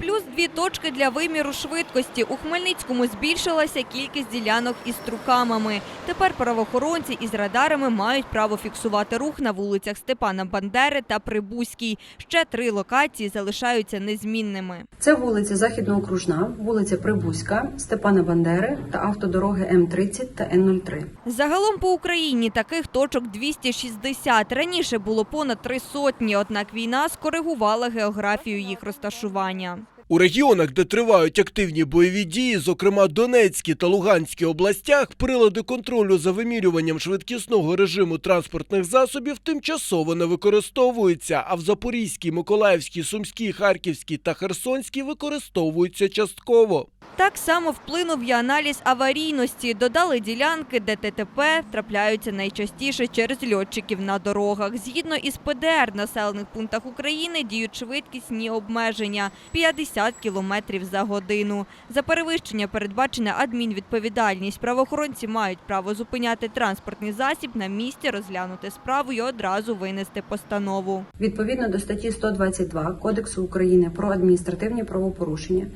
Плюс дві точки для виміру швидкості. У Хмельницькому збільшилася кількість ділянок із трукамами. Тепер правоохоронці із радарами мають право фіксувати рух на вулицях Степана Бандери та Прибузькій. Ще три локації залишаються незмінними. Це вулиця Західноокружна, вулиця Прибузька, Степана Бандери та автодороги М30 та Н03. Загалом по Україні таких точок 260. Раніше було понад три сотні, однак війна скоригувала географію їх розташування. У регіонах, де тривають активні бойові дії, зокрема Донецькій та Луганській областях, прилади контролю за вимірюванням швидкісного режиму транспортних засобів тимчасово не використовуються, а в Запорізькій, Миколаївській, Сумській, Харківській та Херсонській використовуються частково. Так само вплинув і аналіз аварійності. Додали ділянки, де ТТП трапляються найчастіше через льотчиків на дорогах. Згідно із ПДР населених пунктах України діють швидкісні обмеження 50 км за годину. За перевищення передбачена адмінвідповідальність. Правоохоронці мають право зупиняти транспортний засіб на місці, розглянути справу і одразу винести постанову. Відповідно до статті 122 Кодексу України про адміністративні правопорушення,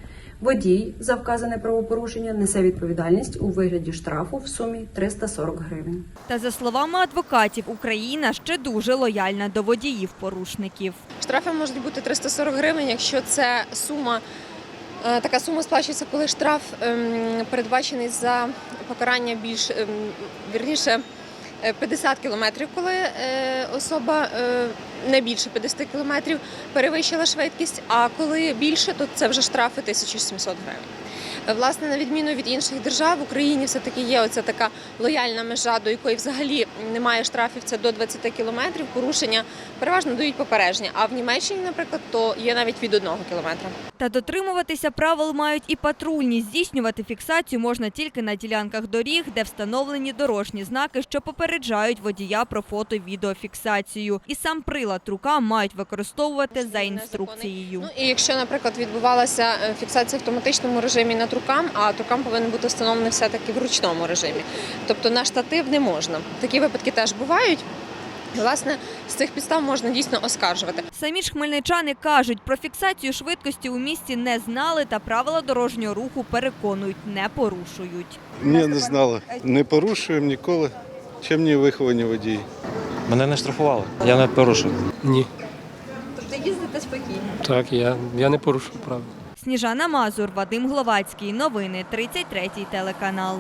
водій за вказане правопорушення несе відповідальність у вигляді штрафу в сумі 340 гривень. Та за словами адвокатів, Україна ще дуже лояльна до водіїв-порушників. Штрафи можуть бути 340 гривень, якщо це сума. е, Така сума сплачується, коли штраф ем, передбачений за покарання більш ем, вірніше е, 50 кілометрів, коли е, особа е, не більше 50 кілометрів перевищила швидкість. А коли більше, то це вже штрафи 1700 гривень. Власне, на відміну від інших держав, в Україні все-таки є оця така лояльна межа, до якої взагалі немає штрафів, це до 20 кілометрів. Порушення переважно дають попередження. А в Німеччині, наприклад, то є навіть від 1 кілометра. Та дотримуватися правил мають і патрульні. Здійснювати фіксацію можна тільки на ділянках доріг, де встановлені дорожні знаки, що попереджають водія про фото і відеофіксацію. І сам прилад рука мають використовувати за інструкцією. Ну і якщо, наприклад, відбувалася е, фіксація в автоматичному режимі на трукам, а трукам повинен бути встановлений все-таки в ручному режимі. Тобто на штатив не можна. Такі випадки теж бувають. Власне, з цих підстав можна дійсно оскаржувати. Самі ж хмельничани кажуть, про фіксацію швидкості у місті не знали та правила дорожнього руху переконують, не порушують. Ні, не знали. Не порушуємо ніколи. Чим не виховані водії. Мене не штрафували. Я не порушив. Ні, Тобто їздите спокійно. так, я, я не порушив правил. Сніжана Мазур, Вадим Гловацький. Новини 33 телеканал.